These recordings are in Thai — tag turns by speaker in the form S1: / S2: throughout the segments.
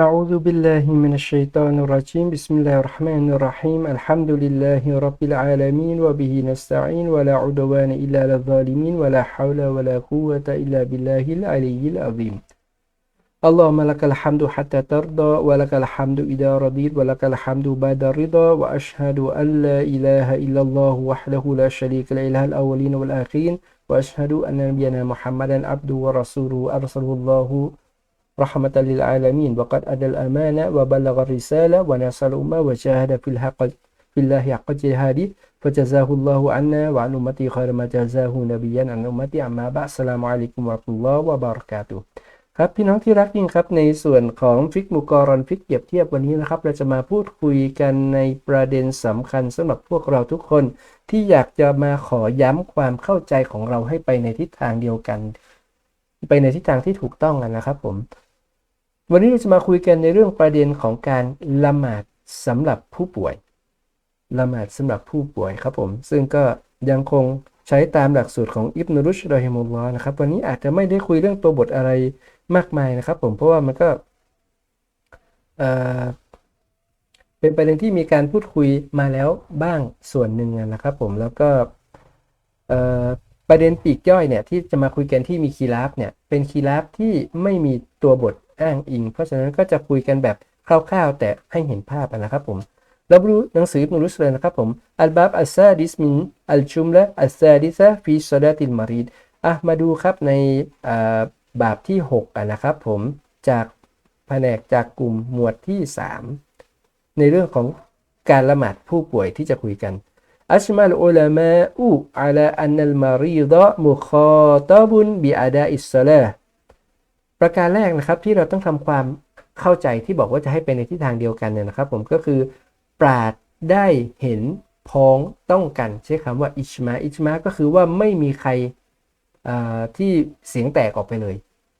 S1: أعوذ بالله من الشيطان الرجيم. بسم الله الرحمن الرحيم. الحمد لله رب العالمين وبه نستعين ولا عدوان إلا على الظالمين ولا حول ولا قوة إلا بالله العلي العظيم. اللهم لك الحمد حتى ترضى ولك الحمد إذا رضيت ولك الحمد بعد الرضا وأشهد أن لا إله إلا الله وحده لا شريك له إله الأولين والآخرين وأشهد أن نبينا محمدا عبده ورسوله أرسله الله رحمة للعالمين وقد أدى الأمانة وبلغ الرسالة ونصر الأمة وجاهد في الحق في الله حق جهاده فجزاه الله عنا وعن أمتي خير ما جزاه نبيا عن أمتي أما بعد السلام عليكم ورحمة الله وبركاته ครับพี่น้องที่รักยิ่งครับในส่วนของฟิกมุกรอนฟิกเปรียบเทียบวันนี้นะครับ เราจะมาพูดคุยกันในประเด็นสำคัญสำหรับพวกเราทุกคน ที่อยากจะมาขอย้ำความเข้าใจของเราให้ไปในทิศทางเดียวกัน ไปในทิศทางที่ถูกต้องกันนะครับผม วันนี้เราจะมาคุยกันในเรื่องประเด็นของการละหมาดสำหรับผู้ป่วย ละหมาดสำหรับผู้ป่วยครับผม ซึ่งก็ยังคงใช้ตามหลักสูตรของอิบนุรุชดอฮิมุลลอฮ์นะครับ วันนี้อาจจะไม่ได้คุยเรื่องตัวบทอะไรมากมายนะครับ ผม เพราะว่ามันก็เออเป็นประเด็นที่มีการพูดคุยมาแล้วบ้างส่วนหนึ่งนะครับผม แล้วก็เออประเด็นปีกย่อยเนี่ยที่จะมาคุยกันที่มีคีราฟเนี่ยเป็นคีราฟที่ไม่มีตัวบท อ้างอิง เพราะฉะนั้นก็จะคุยกันแบบคร่าวๆ แต่ให้เห็นภาพนะครับผมเราบรู้หนังสือนุรุสเลยนะครับผมอัลบับอัลซาดิสมินอัลชุมและอัลซาดิซะฟีซอดาตินมารีดอะมาดูครับในบาบที่6กันนะครับผมจากแผนกจากกลุ่มหมวดที่ 3 ในเรื่องของการละหมาดผู้ป่วยที่จะคุยกันอัชมาลอุลามาอูอัลอันนัลมารีดะมุคอตบุนบิอาดาอิสซาลา ประการแรกนะครับที่เราต้องทำความเข้าใจที่บอกว่าจะให้เป็นในทิศทางเดียวกันเนี่ยนะครับ ผมก็คือ ปราดได้เห็นพ้องต้องกันใช้คำว่าอิชมาอิชมาก็คือว่าไม่มีใครที่เสียงแตกออกไปเลย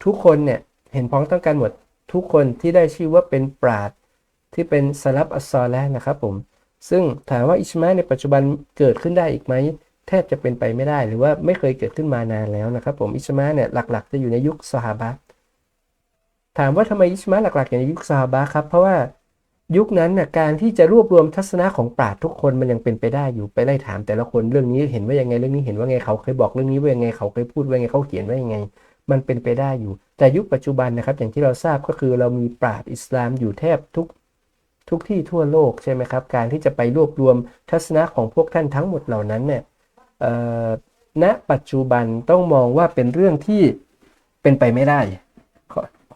S1: ทุกคนเนี่ยเห็นพ้องต้องกันหมดทุกคนที่ได้ชื่อว่าเป็นปราดที่เป็นสลับอัสซอแล้วนะครับผมซึ่งถามว่าอิชมาในปัจจุบันเกิดขึ้นได้อีกไหมแทบจะเป็นไปไม่ได้หรือว่าไม่เคยเกิดขึ้นมานานแล้วนะครับผมอิชมาเนี่ยหลักๆ จะอยู่ในยุคสหบะ ถามว่าทำไมอิชมาหลักๆ อยู่ในยุคสหบะครับ เพราะว่ายุคนั้นน่ยการที่จะรวบรวมทัศนะของปราดทุกคนมันยังเป็นไปได้อยู่ไปไล่ถาม แต่ละคนเรื่องนี้เห็นว่ายังไงเรื่องนี้เห็นว่าไงเขาเคยบอกเรื่องนี้ว่ายังไงเขาเคยพูดว่ายังไงเขาเขียนว่ายังไง มันเป็นไปได้อยู่ แต่ยุคปัจจุบันนะครับ อย่างที่เราทราบก็คือเรามีปราดอิสลามอยู่แทบทุกทุกที่ทั่วโลกใช่ไหมครับ การที่จะไปรวบรวมทัศนะของพวกท่านทั้งหมดเหล่านั้นเนี่ยณปัจจุบันต้องมองว่าเป็นเรื่องที่เป็นไปไม่ได้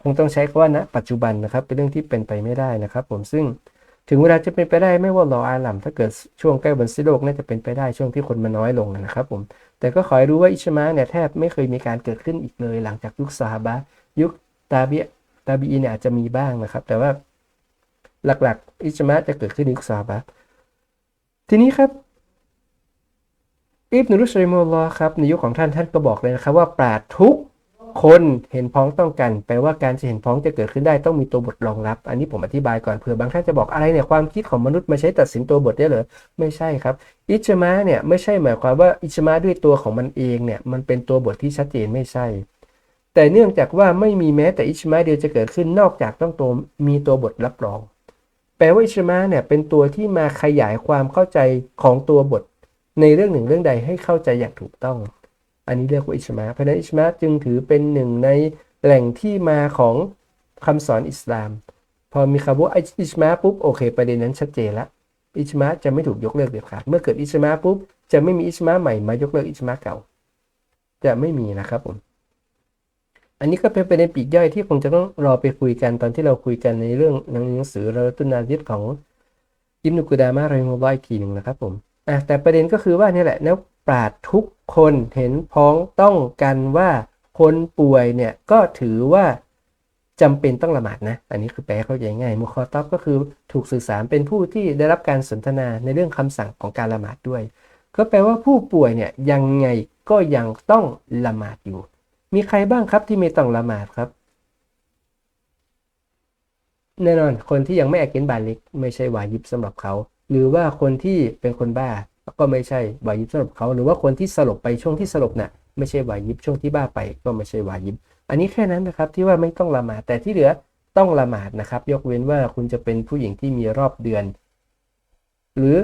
S1: งต้องใช้คำว่าณปัจจุบันนะครับ เป็นเรื่องที่เป็นไปไม่ได้นะครับ ผมซึ่งถึงเวลาจะเป็นไปได้ไม่ว่ารออาลัมถ้าเกิดช่วงใกล้วันซิโลกน่าจะเป็นไปได้ช่วงที่คนมันน้อยลงนะครับผมแต่ก็ขอให้รู้ว่าอิชมาเนี่ยแทบไม่เคยมีการเกิดขึ้นอีกเลย หลังจากยุคซาฮาบะยุคตาบีตาบีเนี่ยอาจจะมีบ้างนะครับ แต่ว่าหลักๆ อิจมาจะเกิดขึ้นในยุคซาบะทีนี้ครับอิบนุรุชัยมุลลอครับในยุคของท่านท่านก็บอกเลยนะครับว่าปราดทุก คนเห็นพ้องต้องกัน แปลว่าการจะเห็นพ้องจะเกิดขึ้นได้ต้องมีตัวบทรองรับ อันนี้ผมอธิบายก่อนเผื่อบางท่านจะบอกอะไรเนี่ยความคิดของมนุษย์มาใช้ตัดสินตัวบทได้เหรอไม่ใช่ครับ อิจมาเนี่ยไม่ใช่หมายความว่าอิจมาด้วยตัวของมันเองเนี่ยมันเป็นตัวบทที่ชัดเจนไม่ใช่ แต่เนื่องจากว่าไม่มีแม้แต่อิจมาเดียวจะเกิดขึ้นนอกจากต้องตัวมีตัวบทรับรอง แปลว่าอิชมาเนี่ยเป็นตัวที่มาขยายความเข้าใจของตัวบท ในเรื่องหนึ่งเรื่องใดให้เข้าใจอย่างถูกต้อง อันนี้เรียกว่าอิชมาเพราะนั้นอิชมาจึงถือเป็นหนึ่งในแหล่งที่มาของคำสอนอิสลาม พอมีคำว่าอิชมาปุ๊บโอเค ประเด็นนั้นชัดเจนละอิชมาจะไม่ถูกยกเลิกเด็ดขาดเมื่อเกิดอิชมาปุ๊บจะไม่มีอิชมาใหม่มายกเลิกอิชมาเก่า จะไม่มีนะครับผมอันนี้ก็เป็นประเด็นปีกย่อยที่คงจะต้องรอไปคุยกันตอนที่เราคุยกันในเรื่องหนังสือเราตุนาดิษของอิมนุกุดามะไรโมบายทีหนึ่งนะครับผมอะแต่ประเด็นก็คือว่านี่แหละนัก ปราดทุกคนเห็นพ้องต้องกันว่าคนป่วยเนี่ยก็ถือว่าจำเป็นต้องละหมาดนะ อันนี้คือแปลเข้าใจง่ายมุคอตอบก็คือถูกสื่อสารเป็นผู้ที่ได้รับการสนทนาในเรื่องคำสั่งของการละหมาดด้วย ก็แปลว่าผู้ป่วยเนี่ยยังไงก็ยังต้องละหมาดอยู่ มีใครบ้างครับที่ไม่ต้องละหมาดครับ แน่นอนคนที่ยังไม่อากินบาลิกไม่ใช่วายิบสำหรับเขา หรือว่าคนที่เป็นคนบ้า ก็ไม่ใช่วายิบสำหรับเขาหรือว่าคนที่สลบไปช่วงที่สลบนะ่ะไม่ใช่วายิบช่วงที่บ้าไปก็ไม่ใช่วายิบ อันนี้แค่นั้นนะครับที่ว่าไม่ต้องละหมาดแต่ที่เหลือต้องละหมาดนะครับ ยกเว้นว่าคุณจะเป็นผู้หญิงที่มีรอบเดือน หรือ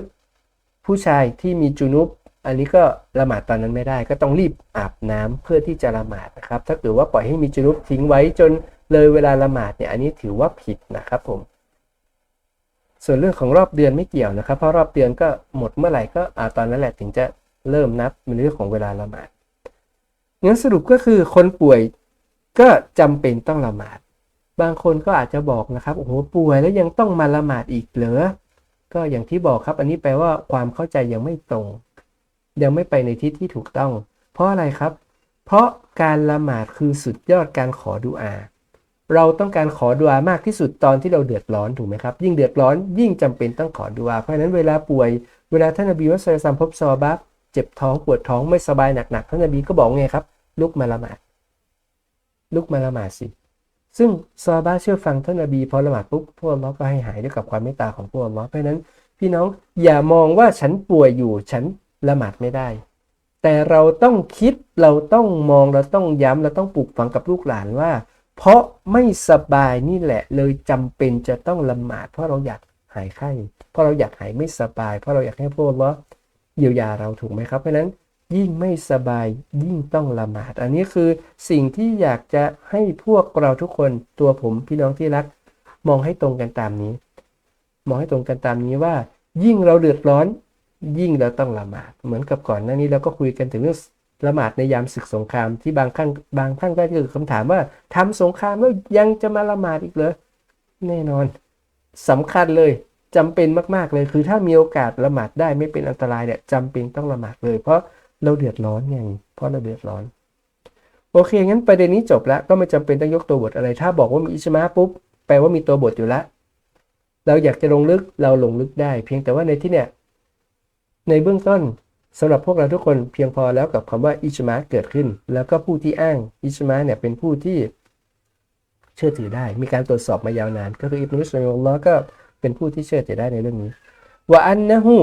S1: ผู้ชายที่มีจุนุบอันนี้ก็ละหมาดตอนนั้นไม่ได้ ก็ต้องรีบอาบน้ำเพื่อที่จะละหมาดนะครับ ถ้าเกิดว่าปล่อยให้มีจุนุบทิ้งไว้จนเลยเวลาละหมาดเนี่ยอันนี้ถือว่าผิดนะครับผม ส่วนเรื่องของรอบเดือนไม่เกี่ยวนะครับ เพราะรอบเดือนก็หมดเมื่อไหร่ก็อาตอนนั้นแหละถึงจะเริ่มนับเป็นเรื่องของเวลาละหมาดงั้นสรุปก็คือคนป่วยก็จำเป็นต้องละหมาด บางคนก็อาจจะบอกนะครับโอ้โหป่วยแล้วยังต้องมาละหมาดอีกเหรอก็อย่างที่บอกครับ อันนี้แปลว่าความเข้าใจยังไม่ตรง ยังไม่ไปในทิศที่ถูกต้อง เพราะอะไรครับ เพราะการละหมาดคือสุดยอดการขอดุอา เราต้องการขอดุอามากที่สุดตอนที่เราเดือดร้อนถูกไหมครับ ยิ่งเดือดร้อนยิ่งจำเป็นต้องขอดุอาเพราะนั้นเวลาป่วยเวลาท่านนบีมุสลิมพบซอบับเจ็บท้องปวดท้องไม่สบายหนักๆท่านนบีก็บอกไงครับลุกมาละหมาดลุกมาละหมาดสิ ซึ่งซอบ้าเชื่อฟังท่านนบีพอละหมาดปุ๊บพวกเราก็ให้หายด้วยกับความเมตตาของพวกเราเพราะฉะนั้น พี่น้องอย่ามองว่าฉันป่วยอยู่ฉันละหมาดไม่ได้ แต่เราต้องคิดเราต้องมองเราต้องย้ำเราต้องปลูกฝังกับลูกหลานว่า เพราะไม่สบายนี่แหละ เลยจำเป็นจะต้องละหมาด เพราะเราอยากหายไข้เพราะเราอยากหายไม่สบาย เพราะเราอยากให้พวกเราเยียวยาเราถูกไหมครับเพราะนั้นยิ่งไม่สบายยิ่งต้องละหมาด อันนี้คือสิ่งที่อยากจะให้พวกเราทุกคนตัวผมพี่น้องที่รัก มองให้ตรงกันตามนี้ มองให้ตรงกันตามนี้ว่า ยิ่งเราเดือดร้อน ยิ่งเราต้องละหมาด เหมือนกับก่อนหน้านี้เราก็คุยกันถึงเรื่อง ละหมาดในยามศึกสงครามที่บางครั้งบางท่านก็เกิดคำถามว่าทำสงครามแล้วยังจะมาละหมาดอีกเหรอแน่นอนสำคัญเลยจำเป็นมากๆเลย คือถ้ามีโอกาสละหมาดได้ไม่เป็นอันตรายเนี่ยจำเป็นต้องละหมาดเลย เพราะเราเดือดร้อนไงเพราะเราเดือดร้อน โอเคงั้นประเด็นนี้จบแล้วก็ไม่จำเป็นต้องยกตัวบทอะไร ถ้าบอกว่ามีอิชมาปุ๊บแปลว่ามีตัวบทอยู่แล้วเราอยากจะลงลึกเราลงลึกได้ เพียงแต่ว่าในที่เนี่ยในเบื้องต้น สำหรับพวกเราทุกคนเพียงพอแล้วกับคำว่าอิชมาเกิดขึ้น แล้วก็ผู้ที่อ้างอิชมาเนี่ยเป็นผู้ที่เชื่อถือได้ มีการตรวจสอบมายาวนาน ก็คืออิบนุสลามอัลลอฮ์ก็เป็นผู้ที่เชื่อถือได้ในเรื่องนี้ว่าอันนะฮู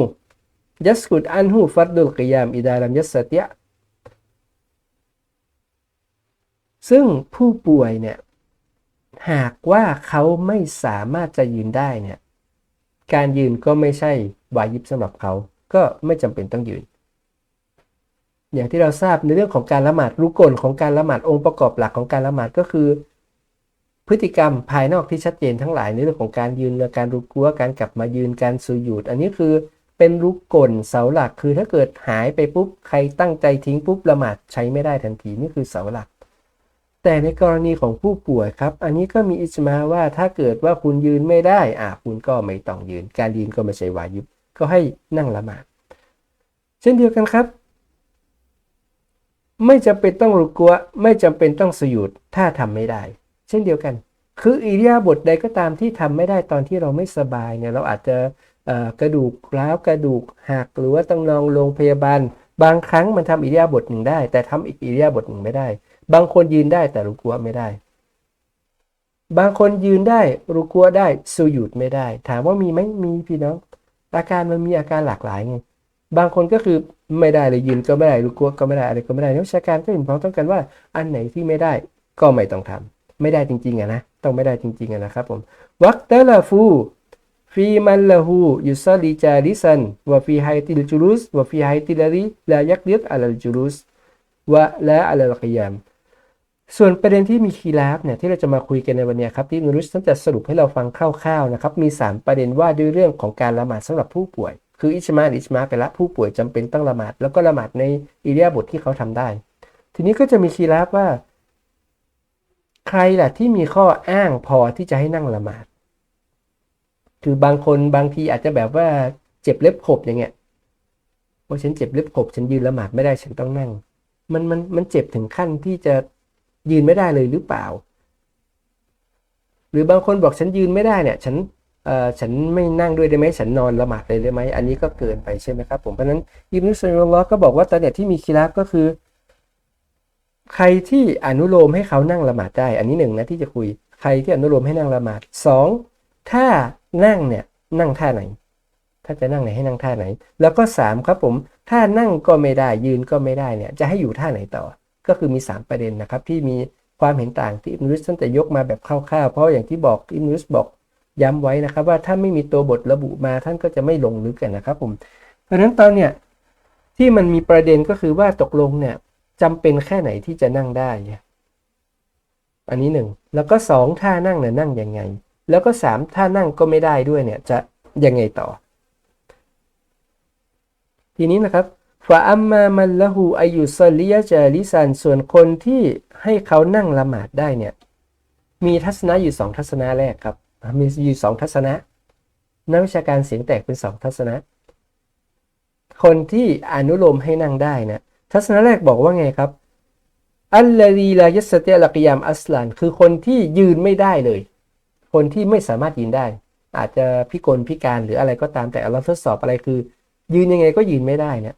S1: ยัสกุดอันหูฟัดดุลกิยามอิดาลัมยัสเตียซึ่งผู้ป่วยเนี่ยหากว่าเขาไม่สามารถจะยืนได้เนี่ยการยืนก็ไม่ใช่วายิบสำหรับเขาก็ไม่จำเป็นต้องยืน อย่างที่เราทราบในเรื่องของการละหมาดรูกลของการละหมาดองค์ประกอบหลักของการละหมาดก็คือ พฤติกรรมภายนอกที่ชัดเจนทั้งหลายในเรื่องของการยืนการรูกัวการกลับมายืนการสุยูดอันนี้คือเป็นรุกลเสาหลักคือถ้าเกิดหายไปปุ๊บใครตั้งใจทิ้งปุ๊บละหมาดใช้ไม่ได้ทันทีนี่คือเสาหลัก แต่ในกรณีของผู้ป่วยครับ อันนี้ก็มีอิจมาว่าถ้าเกิดว่าคุณยืนไม่ได้อ่าคุณก็ไม่ต้องยืน การยืนก็ไม่ใช่วายุบก็ให้นั่งละหมาด เช่นเดียวกันครับ ไม่จำเป็นต้องรุกัวไม่จำเป็นต้องสยุดถ้าทำไม่ได้ เช่นเดียวกัน คืออิริยาบถใดก็ตามที่ทำไม่ได้ตอนที่เราไม่สบายเนี่ยเราอาจจะกระดูกร้าวกระดูกหักหรือว่าต้องนองโรงพยาบาล บางครั้งมันทำอิริยาบถหนึ่งได้ แต่ทำอีกอิริยาบถหนึ่งไม่ได้ บางคนยืนได้แต่รุกัวไม่ได้ บางคนยืนได้รุกัวได้สูยุดไม่ได้ ถามว่ามีไหมมีพี่น้องอาการมันมีอาการหลากหลายไง บางคนก็คือไม่ได้เลยยืนก็ไม่ได้รุกัวก็ไม่ได้อะไรก็ไม่ได้นักวิชาการก็เห็นพ้องต้องกันว่าอันไหนที่ไม่ได้ก็ไม่ต้องทำไม่ได้จริงๆอะนะต้องไม่ได้จริงๆอะนะครับผมวักเตลฟูฟีมันละหูยุซาลีจาริซันวะฟีไฮติลจูรุสวะฟีไฮติลารีลายักดิดอัลจูรุสวะละอัลกิยามส่วนประเด็นที่มีคีราฟเนี่ยที่เราจะมาคุยกันในวันนี้ครับที่นุรุสท่านจะสรุปให้เราฟังคร่าวๆนะครับมี 3 ประเด็นว่าด้วยเรื่องของการละหมาดสำหรับผู้ป่วย คืออิชมาอิชมาไปละผู้ป่วยจำเป็นต้องละหมาด แล้วก็ละหมาดในอิเลียบทที่เขาทำได้ ทีนี้ก็จะมีคีราฟว่า ใครล่ะที่มีข้ออ้างพอที่จะให้นั่งละหมาด คือบางคนบางทีอาจจะแบบว่าเจ็บเล็บขบอย่างเงี้ยว่าฉันเจ็บเล็บขบฉันยืนละหมาดไม่ได้ฉันต้องนั่ง มันมันมันเจ็บถึงขั้นที่จะยืนไม่ได้เลยหรือเปล่า หรือบางคนบอกฉันยืนไม่ได้เนี่ย ฉัน เออฉันไม่นั่งด้วยได้ไหมฉันนอนละหมาดเลยได้ไหมอันนี้ก็เกินไปใช่ไหมครับผมเพราะนั้นอิบนุสัยลอก็บอกว่าตอนเนี้ยที่มีคีราฟก็คือ ใครที่อนุโลมให้เขานั่งละหมาดได้ อันนี้หนึ่งนะที่จะคุยใครที่อนุโลมให้นั่งละหมาดสองถ้านั่งเนี่ยนั่งท่าไหน ถ้าจะนั่งไหนให้นั่งท่าไหน แล้วก็3ครับผม ถ้านั่งก็ไม่ได้ยืนก็ไม่ได้เนี่ย จะให้อยู่ท่าไหนต่อ ก็คือมี 3 ประเด็นนะครับที่มีความเห็นต่างที่อิบนุสท่านจะยกมาแบบคร่าวๆ เพราะอย่างที่บอกอิบนุสบอก ย้ำไว้นะครับว่าถ้าไม่มีตัวบทระบุมาท่านก็จะไม่ลงลึกกันนะครับผมเพราะฉะนั้นตอนเนี้ยที่มันมีประเด็นก็คือว่าตกลงเนี่ยจำเป็นแค่ไหนที่จะนั่งได้อันนี้หนึ่งแล้วก็สองท่านั่งเนี่ยนั่งยังไง แล้วก็สามท่านั่งก็ไม่ได้ด้วยเนี่ยจะยังไงต่อ ทีนี้นะครับฟาอัมมามันละหูอายุซลียจาลิสันส่วนคนที่ให้เขานั่งละหมาดได้เนี่ยมีทัศนะอยู่สองทัศนะแรกครับ มีอยู่สองทัศนะ นักวิชาการเสียงแตกเป็นสองทัศนะ คนที่อนุโลมให้นั่งได้นะทัศนะแรกบอกว่าไงครับอัลลลีลายัสเตลักยามอัสลัน คือคนที่ยืนไม่ได้เลย คนที่ไม่สามารถยืนได้ อาจจะพิกลพิการหรืออะไรก็ตามแต่เราทดสอบอะไรคือ ยืนยังไงก็ยืนไม่ได้นี่ย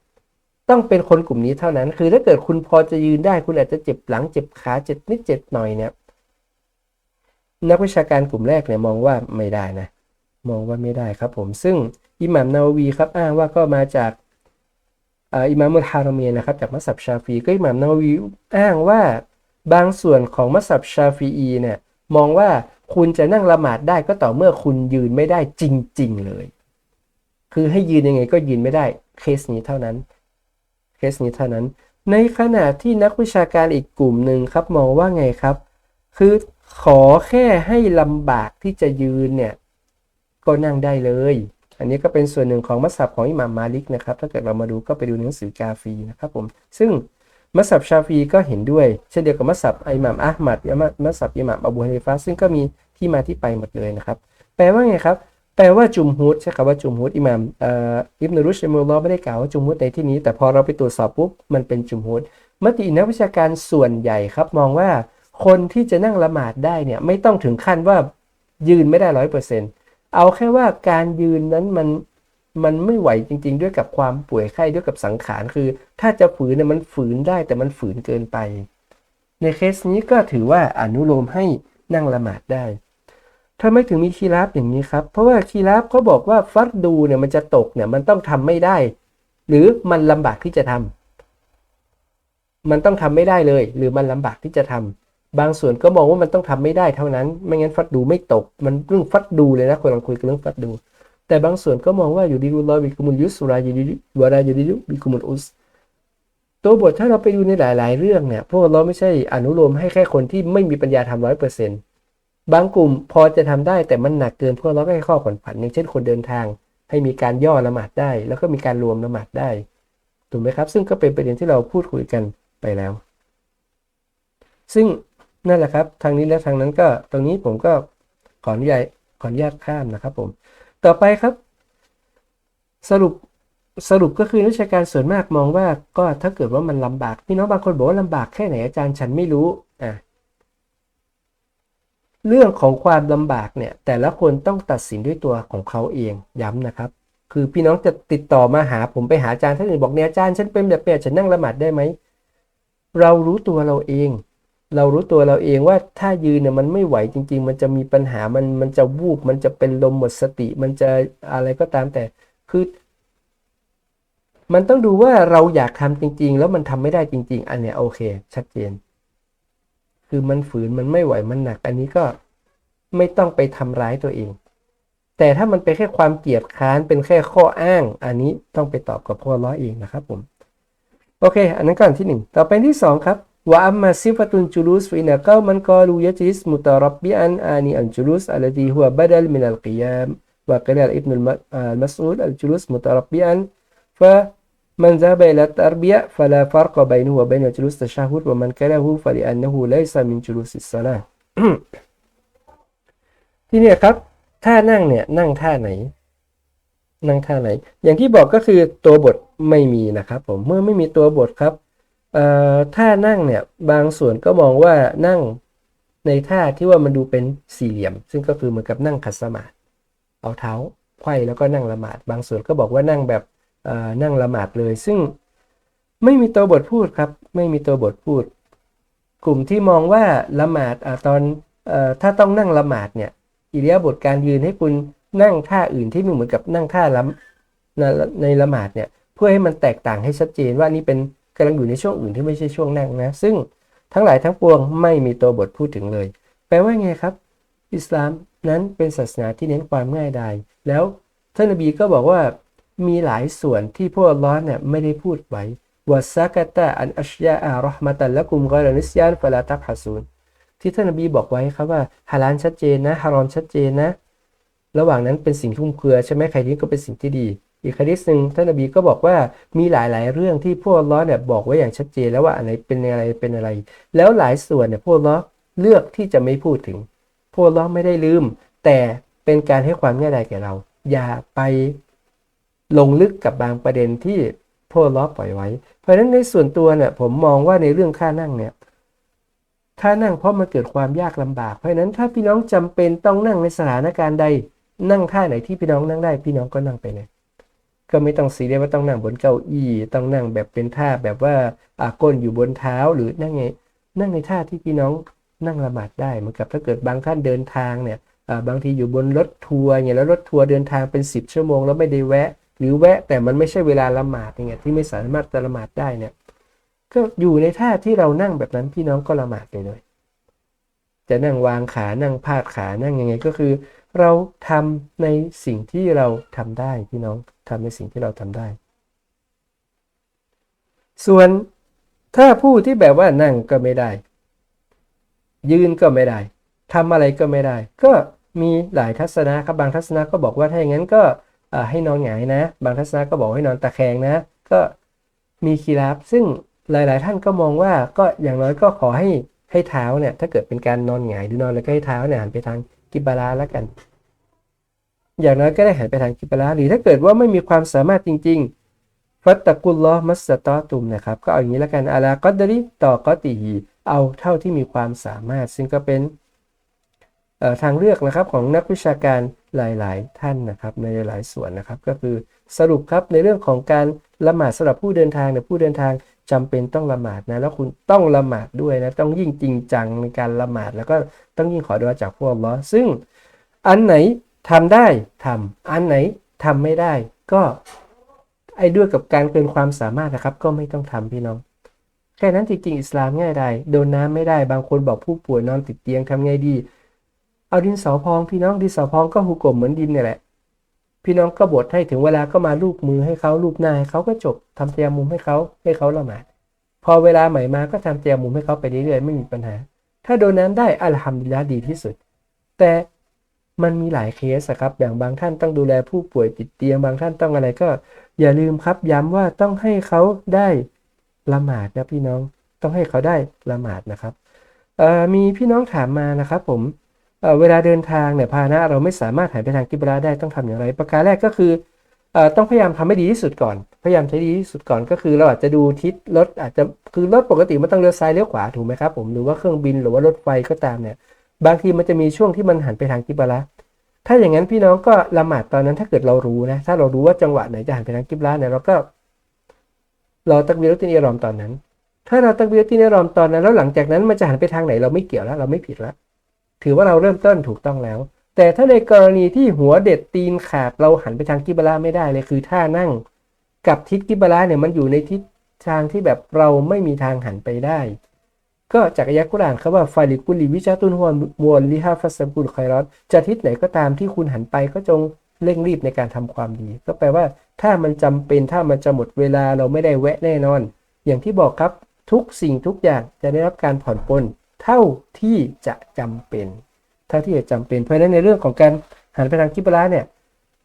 S1: ต้องเป็นคนกลุ่มนี้เท่านั้น คือถ้าเกิดคุณพอจะยืนได้ คุณอาจจะเจ็บหลังเจ็บขาเจ็บนิดเจ็บหน่อยเนี่ย นักวิชาการกลุ่มแรกเนี่ยมองว่าไม่ได้นะ มองว่าไม่ได้ครับผม ซึ่งอิหม่ามนาวีครับอ้างว่าก็มาจากอิหม่ามุลฮารอมียนะครับจากมัสยิดชาฟีก็อิหม่ามนาววีอ้างว่าบางส่วนของมัสยิดชาฟีอีเนี่ยมองว่าคุณจะนั่งละหมาดได้ก็ต่อเมื่อคุณยืนไม่ได้จริง ๆ เลย คือให้ยืนยังไงก็ยืนไม่ได้เคสนี้เท่านั้นเคสนี้เท่านั้น ในขณะที่นักวิชาการอีกกลุ่มหนึ่งครับมองว่าไงครับ คือ ขอแค่ให้ลำบากที่จะยืนเนี่ย ก็นั่งได้เลย อันนี้ก็เป็นส่วนหนึ่งของมัสยิดของอิหม่ามมาลิกนะครับ ถ้าเกิดเรามาดูก็ไปดูหนังสือกาฟีนะครับผม ซึ่งมัสยิดชาฟีก็เห็นด้วย เช่นเดียวกับมัสยิดอิหม่ามอะห์มัดมัสยิดอิหม่ามอบูฮานิฟะซึ่งก็มีที่มาที่ไปหมดเลยนะครับ แปลว่าไงครับ แปลว่าจุมฮุดใช่คำว่าจุมฮุดอิหม่ามอิบนุรุชมุลลอไม่ได้กล่าวว่าจุมฮุดในที่นี้ แต่พอเราไปตรวจสอบปุ๊บมันเป็นจุมฮุดมตินักวิชาการส่วนใหญ่ครับมองว่า คนที่จะนั่งละหมาดได้เนี่ยไม่ต้องถึงขั้นว่ายืนไม่ได้ร้อยเปอร์เซ็นต์เอาแค่ว่าการยืนนั้นมันมันไม่ไหวจริง ๆ ด้วยกับความป่วยไข้ด้วยกับสังขารคือ ถ้าจะฝืนเนี่ยมันฝืนได้แต่มันฝืนเกินไป ในเคสนี้ก็ถือว่าอนุโลมให้นั่งละหมาดได้ทำไมถึงมีคีราฟอย่างนี้ครับ เพราะว่าคีราฟเขาบอกว่าฟัดดูเนี่ยมันจะตกเนี่ยมันต้องทำไม่ได้ หรือมันลำบากที่จะทำมันต้องทำไม่ได้เลย หรือมันลำบากที่จะทำ บางส่วนก็มองว่ามันต้องทำไม่ได้เท่านั้น ไม่งั้นฟัดดูไม่ตก มันเรื่องฟัดดูเลยนะคนกำลังคุยกันเรื่องฟัดดู แต่บางส่วนก็มองว่าอยู่ดีรุลอบิกุมุลยุสราอยู่ดีวาราอยู่ดีบิกุมุลอุสตัวบทถ้าเราไปดูในหลาย ๆ เรื่องเนี่ยพวกเราไม่ใช่อนุโลมให้แค่คนที่ไม่มีปัญญาทำร้อยเปอร์เซ็นต์บางกลุ่มพอจะทำได้แต่มันหนักเกิน พวกเราก็ให้ข้อผ่อนผันอย่างเช่นคนเดินทาง ให้มีการย่อละหมาดได้ แล้วก็มีการรวมละหมาดได้ถูกไหมครับ ซึ่งก็เป็นประเด็นที่เราพูดคุยกันไปแล้ว ซึ่ง นั่นแหละครับ ทางนี้และทางนั้นก็ตรงนี้ผมก็ขออนุญาตขออนุญาตข้ามนะครับผมต่อไปครับ สรุปสรุปก็คือนักวิชาการส่วนมากมองว่าก็ถ้าเกิดว่ามันลำบากพี่น้องบางคนบอกว่าลำบากแค่ไหนอาจารย์ฉันไม่รู้อะเรื่องของความลำบากเนี่ย แต่ละคนต้องตัดสินด้วยตัวของเขาเองย้ำนะครับ คือพี่น้องจะติดต่อมาหาผมไปหาอาจารย์ท่านอื่นบอกเนี่ยอาจารย์ฉันเป็นแบบเปียฉันนั่งละหมาดได้ไหมเรารู้ตัวเราเอง เรารู้ตัวเราเองว่าถ้ายืนเนี่ยมันไม่ไหวจริง ๆ มันจะมีปัญหามันมันจะวูบมันจะเป็นลมหมดสติ มันจะอะไรก็ตามแต่คือมันต้องดูว่าเราอยากทำจริง ๆ แล้วมันทำไม่ได้จริง ๆ อันเนี้ยโอเค ชัดเจน คือมันฝืนมันไม่ไหวมันหนัก อันนี้ก็ไม่ต้องไปทำร้ายตัวเอง แต่ถ้ามันเป็นแค่ความเกียดค้านเป็นแค่ข้ออ้าง อันนี้ต้องไปตอบกับพ่อล้อเองนะครับผม โอเค อันนั้นก่อนที่หนึ่งต่อไปที่สองครับ ว่าอัมมาซิฟตุนจูลุสฟินะกามันกาลูยจิสมุตารับบิอันอานีอันจูลุสอัลตีหัวบัดลมินัลกิยามว่ากันอิบนุลมัสอูดอัลจูลุสมุตารับบิอันฟะ من ذهب إلى التربية فلا فرق بينه وبين جلوس التشهد ومن كره فلأنه ليس من جلوس الصلاة ที่นี่ครับท่านั่งเนี่ยนั่งท่าไหน นั่งท่าไหน อย่างที่บอกก็คือตัวบทไม่มีนะครับผมเมื่อไม่มีตัวบทครับ ท่านั่งเนี่ยบางส่วนก็มองว่านั่งในท่าที่ว่ามันดูเป็นสี่เหลี่ยม ซึ่งก็คือเหมือนกับนั่งขัดสมาธิเอาเท้าไขว้แล้วก็นั่งละหมาด บางส่วนก็บอกว่านั่งแบบนั่งละหมาดเลย ซึ่งไม่มีตัวบทพูดครับ ไม่มีตัวบทพูด กลุ่มที่มองว่าละหมาดอตอนอถ้าต้องนั่งละหมาดเนี่ยอิริยาบถการยืนให้คุณนั่งท่าอื่นที่ไม่เหมือนกับนั่งท่าละในละหมาดเนี่ยเพื่อให้มันแตกต่างให้ชัดเจนว่านี่เป็น กำลังอยู่ในช่วงอื่นที่ไม่ใช่ช่วงนั่งนะ ซึ่งทั้งหลายทั้งปวงไม่มีตัวบทพูดถึงเลย แปลว่าไงครับ อิสลามนั้นเป็นศาสนาที่เน้นความง่ายดายแล้วท่านนบีก็บอกว่ามีหลายส่วนที่พวกล้อนเนี่ยไม่ได้พูดไว้วะซักตะอันอัชยาอารอห์มาตัลละกุมกอรนิสยานฟลาตับฮัซูนที่ท่านนบีบอกไว้ครับว่าฮาลานชัดเจนนะฮารอมชัดเจนนะ ระหว่างนั้นเป็นสิ่งทุ่มเครือใช่ไหมใครที่ก็เป็นสิ่งที่ดี อีกคดีหนึ่งท่านนบีก็บอกว่ามีหลายๆ เรื่องที่พวกล้อเนี่ยบอกไว้อย่างชัดเจนแล้วว่าอันไหนเป็นอะไรเป็นอะไร แล้วหลายส่วนเนี่ยพวกล้อเลือกที่จะไม่พูดถึง พวกล้อไม่ได้ลืม แต่เป็นการให้ความง่ายดายแก่เรา อย่าไปลงลึกกับบางประเด็นที่พวกล้อปล่อยไว้ เพราะฉะนั้นในส่วนตัวเนี่ยผมมองว่าในเรื่องค่านั่งเนี่ยค่านั่งเพราะมันเกิดความยากลำบาก เพราะฉะนั้นถ้าพี่น้องจำเป็นต้องนั่งในสถานการณ์ใด นั่งท่าไหนที่พี่น้องนั่งได้พี่น้องก็นั่งไปเลย ก็ไม่ต้องซีเรียสว่าต้องนั่งบนเก้าอี้ ต้องนั่งแบบเป็นท่าแบบว่าอาก้นอยู่บนเท้าหรือนั่งไงนั่งในท่าที่พี่น้องนั่งละหมาดได้เหมือนกับถ้าเกิดบางท่านเดินทางเนี่ยบางทีอยู่บนรถทัวร์เนี่ยแล้วรถทัวร์เดินทางเป็น 10 ชั่วโมงแล้วไม่ได้แวะ หรือแวะแต่มันไม่ใช่เวลาละหมาดเนี่ยที่ไม่สามารถจะละหมาดได้เนี่ยก็อยู่ในท่าที่เรานั่งแบบนั้นพี่น้องก็ละหมาดไปเลยจะนั่งวางขานั่งพาดขานั่งยังไงก็คือ เราทำในสิ่งที่เราทำได้พี่น้องทำในสิ่งที่เราทำได้ ส่วนถ้าผู้ที่แบบว่านั่งก็ไม่ได้ ยืนก็ไม่ได้ทำอะไรก็ไม่ได้ ก็มีหลายทัศนะครับบางทัศนะก็บอกว่าถ้าอย่างนั้นก็ให้นอนหงายนะ บางทัศนะก็บอกให้นอนตะแคงนะ ก็มีคีราบซึ่งหลาย ๆ ท่านก็มองว่าก็อย่างน้อยก็ขอให้ให้เท้าเนี่ยถ้าเกิดเป็นการนอนหงายหรือนอนแล้วก็ให้เท้าเนี่ยหันไปทาง กิบาราแล้วกัน อย่างน้อยก็ได้หันไปทางกิบาราหรือถ้าเกิดว่าไม่มีความสามารถจริง ๆ ฟัตตะกุลลอมัสตอตุมนะครับ ก็เอาอย่างนี้แล้วกันอาลากอดริต่อกอติฮีเอาเท่าที่มีความสามารถ ซึ่งก็เป็นทางเลือกนะครับของนักวิชาการ หลาย ๆ ท่านนะครับในหลายส่วนนะครับ ก็คือสรุปครับในเรื่องของการละหมาดสำหรับผู้เดินทางเนี่ยผู้เดินทางจำเป็นต้องละหมาดนะแล้วคุณต้องละหมาดด้วยนะต้องยิ่งจริงจังในการละหมาด แล้วก็ต้องยิ่งขอดุอาจากพวกล้อซึ่งอันไหนทำได้ทำอันไหนทำไม่ได้ ก็ไอ้ด้วยกับการเกินความสามารถนะครับ ก็ไม่ต้องทำพี่น้องแค่นั้นจริงๆอิสลามง่ายได้โดนน้ำไม่ได้บางคนบอกผู้ป่วยนอนติดเตียงทำไงดี เอาดินสอพองพี่น้องดินสอพองก็หุกลมเหมือนดินเนี่ยแหละ พี่น้องก็บดให้ถึงเวลาก็มาลูบมือให้เขาลูบหน้าให้เขาก็จบทำเตียมุมให้เขาให้เขาละหมาดพอเวลาใหม่มาก็ทำเตียมุมให้เขาไปเรื่อยๆไม่มีปัญหา ถ้าโดนน้ำได้อัลฮัมดุลิลละดีที่สุด แต่มันมีหลายเคสครับอย่างบางท่านต้องดูแลผู้ป่วยติดเตียงบางท่านต้องอะไรก็ อย่าลืมครับ ย้ำว่าต้องให้เขาได้ละหมาดนะพี่น้องต้องให้เขาได้ละหมาดนะครับมีพี่น้องถามมานะครับผม เวลาเดินทางเนี่ยพาหนะเราไม่สามารถหันไปทางกิบลาได้ต้องทำอย่างไร ประการแรกก็คือต้องพยายามทำให้ดีที่สุดก่อน พยายามใช้ดีที่สุดก่อนก็คือเราอาจจะดูทิศรถอาจจะคือรถปกติมันต้องเลี้ยวซ้ายเลี้ยวขวาถูกไหมครับผมหรือว่าเครื่องบินหรือว่ารถไฟก็ตามเนี่ยบางทีมันจะมีช่วงที่มันหันไปทางกิบลาถ้าอย่างนั้นพี่น้องก็ละหมาดตอนนั้นถ้าเกิดเรารู้นะถ้าเรารู้ว่าจังหวะไหนจะหันไปทางกิบลาเนี่ยเราก็เราตักบีรตินีรอมตอนนั้น ถ้าเราตักบีรตินีรอมตอนนั้น แล้วหลังจากนั้นมันจะหันไปทางไหนเราไม่เกี่ยวแล้วเราไม่ผิดแล้ว ถือว่าเราเริ่มต้นถูกต้องแล้ว แต่ถ้าในกรณีที่หัวเด็ดตีนขาดเราหันไปทางกิบลาไม่ได้เลยคือท่านั่ง กับทิศกิบลาเนี่ยมันอยู่ในทิศทางที่แบบเราไม่มีทางหันไปได้ ก็จากอายะกุรานเขาว่าฟาลิกุลีวิชาตุนฮวนมวลลิฮาฟัสกุลไครอสจะทิศไหนก็ตามที่คุณหันไปก็จงเร่งรีบในการทำความดี ก็แปลว่าถ้ามันจำเป็นถ้ามันจะหมดเวลาเราไม่ได้แวะแน่นอน อย่างที่บอกครับทุกสิ่งทุกอย่างจะได้รับการผ่อนปลน เท่าที่จะจำเป็น เท่าที่จะจำเป็น เพราะฉะนั้นในเรื่องของการหันไปทางกิบลาเนี่ย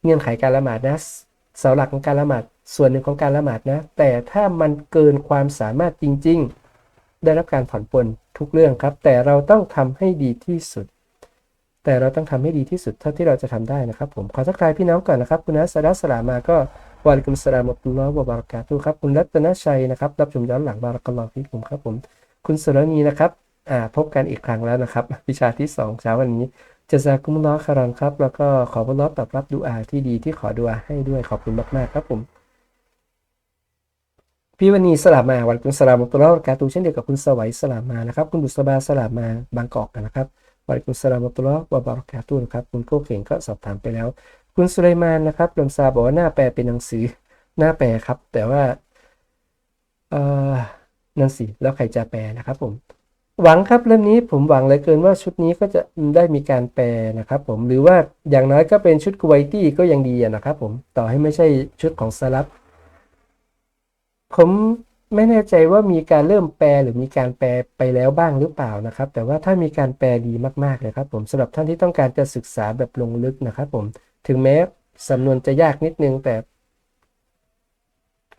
S1: เงื่อนไขการละหมาดนะเสาหลักของการละหมาดส่วนหนึ่งของการละหมาดนะ แต่ถ้ามันเกินความสามารถจริง ๆ ได้รับการผ่อนปลนทุกเรื่องครับ แต่เราต้องทำให้ดีที่สุด แต่เราต้องทำให้ดีที่สุดเท่าที่เราจะทำได้นะครับ ผมขอทักทายพี่น้องก่อนนะครับ คุณนัสดาสลามาก็วาลิกุมสลามุตุลลอฮ์วะบารักาตุครับ คุณรัตนชัยนะครับ รับชมย้อนหลังบารักลอฟิกุมครับผม คุณสุรณีนะครับ อ่าพบกันอีกครั้งแล้วนะครับ วิชาที่ 2 เช้าวันนี้จะซากุมล้อคารันครับ แล้วก็ขอพระล้อตอบรับดูอาที่ดีที่ขอดูอาให้ด้วยขอบคุณมากๆครับผมพี่วันนี้สลามมาวันคุณสลามตุลาการตูเช่นเดียวกับคุณสวัยสลามมานะครับ คุณบุษบาสลามมาบางกอกกันนะครับวันคุณสลามตุลาวะบารักาตูนะครับคุณโกเข่งก็สอบถามไปแล้ว คุณสุไลมานนะครับลมซาบอกว่าหน้าแปลเป็นหนังสือหน้าแปลครับ แต่ว่าเออนั่นสิแล้วใครจะแปลนะครับผม หวังครับเล่มนี้ผมหวังเหลยเกินว่าชุดนี้ก็จะได้มีการแปลนะครับผมหรือว่าอย่างน้อยก็เป็นชุดกไวตี้ก็ยังดีนะครับผมต่อให้ไม่ใช่ชุดของสลับผมไม่แน่ใจว่ามีการเริ่มแปลหรือมีการแปลไปแล้วบ้างหรือเปล่านะครับ แต่ว่าถ้ามีการแปลดีมากๆเลยครับผมสำหรับท่านที่ต้องการจะศึกษาแบบลงลึกนะครับผมถึงแม้สำนวนจะยากนิดนึงแต่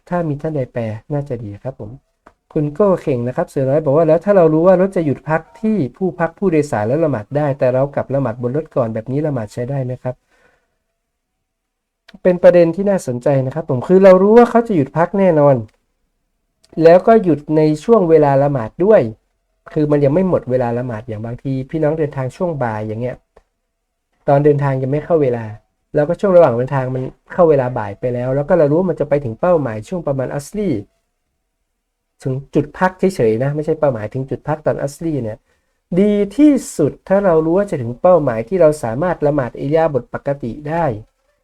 S1: ถ้ามีท่านใดแปลน่าจะดีครับผม คุณโก้เข่งนะครับเสือน้อยบอกว่าแล้วถ้าเรารู้ว่ารถจะหยุดพักที่ผู้พักผู้โดยสารแล้วละหมาดได้ แต่เรากลับละหมาดบนรถก่อนแบบนี้ละหมาดใช้ได้ไหมครับ เป็นประเด็นที่น่าสนใจนะครับ ผมคือเรารู้ว่าเขาจะหยุดพักแน่นอน แล้วก็หยุดในช่วงเวลาละหมาดด้วย คือมันยังไม่หมดเวลาละหมาดอย่างบางที พี่น้องเดินทางช่วงบ่ายอย่างเงี้ย ตอนเดินทางยังไม่เข้าเวลาแล้วก็ช่วงระหว่างเดินทางมันเข้าเวลาบ่ายไปแล้ว แล้วก็เรารู้มันจะไปถึงเป้าหมายช่วงประมาณอัสลี ถึงจุดพักเฉยๆนะไม่ใช่เป้าหมายถึงจุดพักตอนอัสลีเนี่ยดีที่สุดถ้าเรารู้ว่าจะถึงเป้าหมายที่เราสามารถละหมาดอิยาบทปกติได้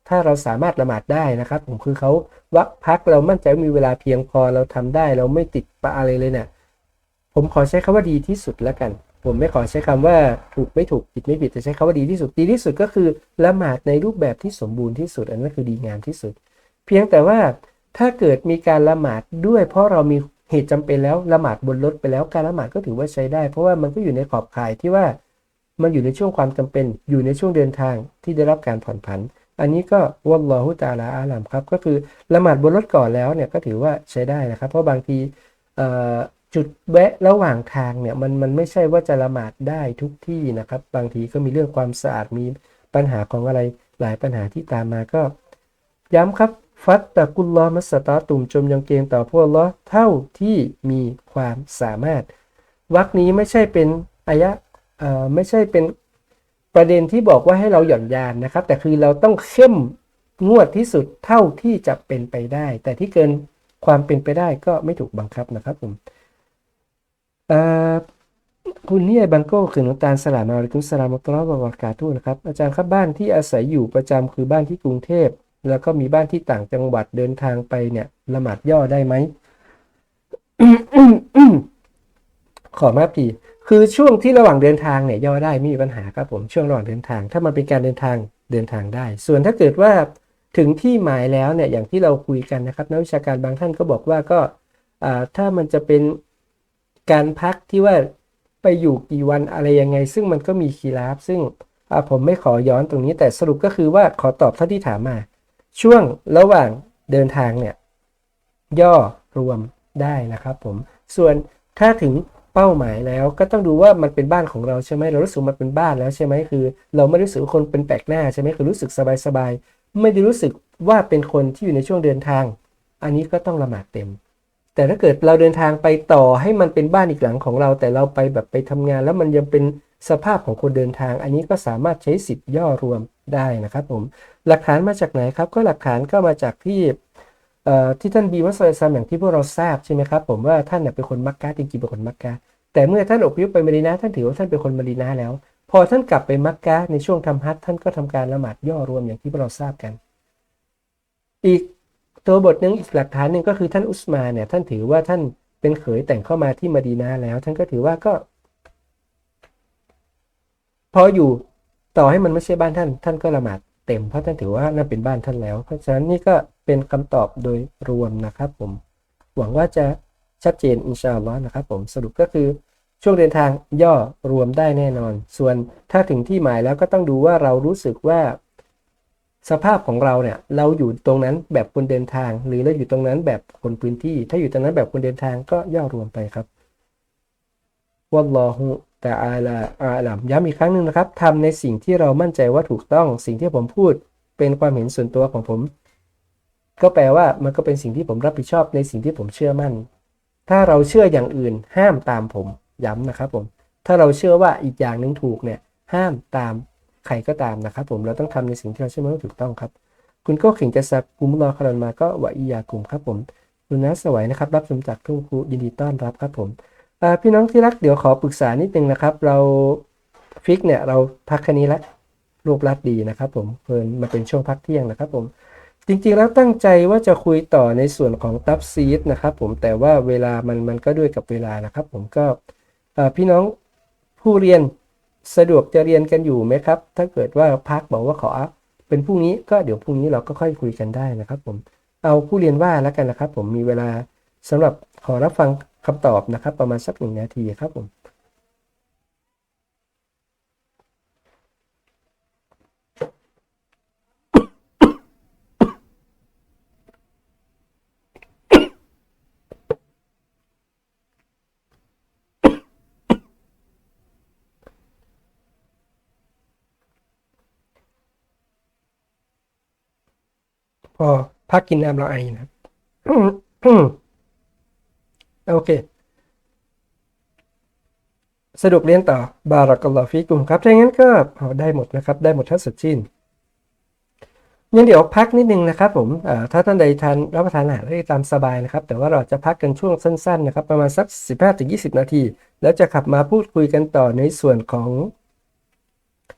S1: ถ้าเราสามารถละหมาดได้นะครับ ผมคือเขาวักพักเรามั่นใจว่ามีเวลาเพียงพอเราทำได้ เราไม่ติดปะอะไรเลยเนี่ยผมขอใช้คำว่าดีที่สุดแล้วกัน ผมไม่ขอใช้คำว่าถูกไม่ถูกผิดไม่ผิดแต่ใช้คำว่าดีที่สุดดีที่สุดก็คือละหมาดในรูปแบบที่สมบูรณ์ที่สุด อันนั้นคือดีงามที่สุด เพียงแต่ว่าถ้าเกิดมีการละหมาดด้วย เพราะเรามี เหตุจำเป็นแล้วละหมาดบนรถไปแล้วการละหมาดก็ถือว่าใช้ได้ เพราะว่ามันก็อยู่ในขอบข่ายที่ว่ามันอยู่ในช่วงความจำเป็น อยู่ในช่วงเดินทางที่ได้รับการผ่อนผัน อันนี้ก็วัลลอฮุตาลาอาลัมครับก็คือละหมาดบนรถก่อนแล้วเนี่ยก็ถือว่าใช้ได้นะครับ เพราะบางทีจุดแวะระหว่างทางเนี่ยมันมันไม่ใช่ว่าจะละหมาดได้ทุกที่นะครับ บางทีก็มีเรื่องความสะอาดมีปัญหาของอะไรหลายปัญหาที่ตามมาก็ ย้ำครับ ฟัตตะกุลลอมัสตาตุ่มจมยังเกงต่อพวกลอเท่าที่มีความสามารถวรรคนี้ไม่ใช่เป็นอายะเอ่อไม่ใช่เป็นประเด็นที่บอกว่าให้เราหย่อนยานนะครับ แต่คือเราต้องเข้มงวดที่สุดเท่าที่จะเป็นไปได้ แต่ที่เกินความเป็นไปได้ก็ไม่ถูกบังคับนะครับผมคุณนี่ไอบังโก้คือนุตาลสลามอะลัยกุสลามอัลลอบวรากาตุนะครับอาจารย์ครับบ้านที่อาศัยอยู่ประจำคือบ้านที่กรุงเทพ แล้วก็มีบ้านที่ต่างจังหวัดเดินทางไปเนี่ยละหมาดย่อได้ไหมขอมาพีคือช่วงที่ระหว่างเดินทางเนี่ยย่อได้ไม่มีปัญหาครับผมช่วงระหว่างเดินทาง ถ้ามันเป็นการเดินทางเดินทางได้ ส่วนถ้าเกิดว่าถึงที่หมายแล้วเนี่ยอย่างที่เราคุยกันนะครับนักวิชาการบางท่านก็บอกว่าก็ถ้ามันจะเป็นการพักที่ว่าไปอยู่กี่วันอะไรยังไง ซึ่งมันก็มีคีราฟซึ่งผมไม่ขอย้อนตรงนี้แต่สรุปก็คือว่าขอตอบเท่าที่ถามมา ช่วงระหว่างเดินทางเนี่ยย่อรวมได้นะครับผม ส่วนถ้าถึงเป้าหมายแล้วก็ต้องดูว่ามันเป็นบ้านของเราใช่ไหมเรารู้สึกมันเป็นบ้านแล้วใช่ไหมคือ เราไม่รู้สึกคนเป็นแปลกหน้าใช่ไหมคือรู้สึกสบายๆไม่ได้รู้สึกว่าเป็นคนที่อยู่ในช่วงเดินทาง อันนี้ก็ต้องละหมาดเต็ม แต่ถ้าเกิดเราเดินทางไปต่อให้มันเป็นบ้านอีกหลังของเรา แต่เราไปแบบไปทำงาน แล้วมันยังเป็น สภาพของคนเดินทาง อันนี้ก็สามารถใช้สิทธิ์ย่อรวมได้นะครับผมหลักฐานมาจากไหนครับ ก็หลักฐานก็มาจากที่ที่ท่านบีมัสลิมอย่างที่พวกเราทราบใช่ไหมครับผมว่าท่านเป็นคนมักกะจริงๆเป็นคนมักกะแต่เมื่อท่านอพยพไปมาดีนาท่านถือว่าท่านเป็นคนมาดีนาแล้ว พอท่านกลับไปมักกะในช่วงทำฮัทท่านก็ทำการละหมาดย่อรวมอย่างที่พวกเราทราบกัน อีกตัวบทหนึ่งอีกหลักฐานหนึ่งก็คือท่านอุสมาเนี่ยท่านถือว่าท่านเป็นเขยแต่งเข้ามาที่มาดีนาแล้ว ท่านก็ถือว่าก็ พออยู่ต่อให้มันไม่ใช่บ้านท่าน ท่านก็ละหมาดเต็ม เพราะท่านถือว่านั่นเป็นบ้านท่านแล้ว เพราะฉะนั้นนี่ก็เป็นคำตอบโดยรวมนะครับผม หวังว่าจะชัดเจนอินชาอัลลอฮ์นะครับผมสรุปก็คือช่วงเดินทางย่อรวมได้แน่นอน ส่วนถ้าถึงที่หมายแล้วก็ต้องดูว่าเรารู้สึกว่า สภาพของเราเนี่ยเราอยู่ตรงนั้นแบบคนเดินทาง หรือเราอยู่ตรงนั้นแบบคนพื้นที่ ถ้าอยู่ตรงนั้นแบบคนเดินทางก็ย่อรวมไปครับวัลลอฮุ แต่อาลาอาลัมย้ำอีกครั้งหนึ่งนะครับทำในสิ่งที่เรามั่นใจว่าถูกต้อง สิ่งที่ผมพูดเป็นความเห็นส่วนตัวของผม ก็แปลว่ามันก็เป็นสิ่งที่ผมรับผิดชอบในสิ่งที่ผมเชื่อมั่น ถ้าเราเชื่ออย่างอื่น ห้ามตามผมย้ำนะครับผม ถ้าเราเชื่อว่าอีกอย่างหนึ่งถูกเนี่ยห้ามตามใครก็ตามนะครับผมเราต้องทำในสิ่งที่เราเชื่อมั่นว่าถูกต้องครับ คุณก็ขิงจะสักกุมรอคารนมาก็วะอียากุมครับผมคุณนัสวัยนะครับ รับชมจากทุ่งครูยินดีต้อนรับครับผม พี่น้องที่รักเดี๋ยวขอปรึกษานิดนึงนะครับ เราฟิกเนี่ยเราพักแค่นี้ละรูปลัดดีนะครับ ผมเพลินมาเป็นช่วงพักเที่ยงนะครับ ผม จริงๆแล้วตั้งใจว่าจะคุยต่อในส่วนของตับซีดนะครับ ผมแต่ว่าเวลามันมันก็ด้วยกับเวลานะครับ ผมก็พี่น้องผู้เรียนสะดวกจะเรียนกันอยู่ไหมครับ ถ้าเกิดว่าพักบอกว่าขอเป็นพรุ่งนี้ก็เดี๋ยวพรุ่งนี้เราก็ค่อยคุยกันได้นะครับ ผมเอาผู้เรียนว่าแล้วกันนะครับ ผมมีเวลาสำหรับขอรับฟัง คำตอบนะครับ ประมาณสักหนึ่งนาทีครับผมพอพักกินน้ำเราไอนะครับ โอเค สะดวกเรียนต่อบารักัลลอฮ์ฟิกุมครับถ้าอย่างนั้นก็เอาได้หมดนะครับ ได้หมดทั้งสดชื่นงั้นเดี๋ยวพักนิดนึงนะครับผมเอ่อถ้าท่านใดทานรับประทานอาหารได้ตามสบายนะครับ แต่ว่าเราจะพักกันช่วงสั้นๆนะครับ ประมาณสัก 15-20 นาที แล้วจะขับมาพูดคุยกันต่อในส่วนของ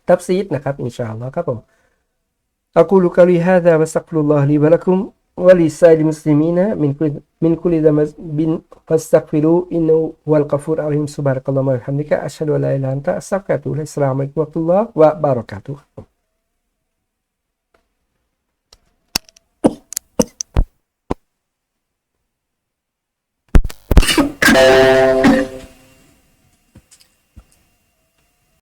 S1: ทับซีดนะครับ อินชาอัลลอฮ์ครับผม أقول قولي هذا واستغفر الله لي ولكم ولسائر المسلمين من كل من كل ذنب فاستغفروه إنه هو الغفور الرحيم. سبحانك اللهم وبحمدك أشهد أن لا أنت أستغفرك وأتوب إليك. السلام عليكم ورحمة الله وبركاته.
S2: Thank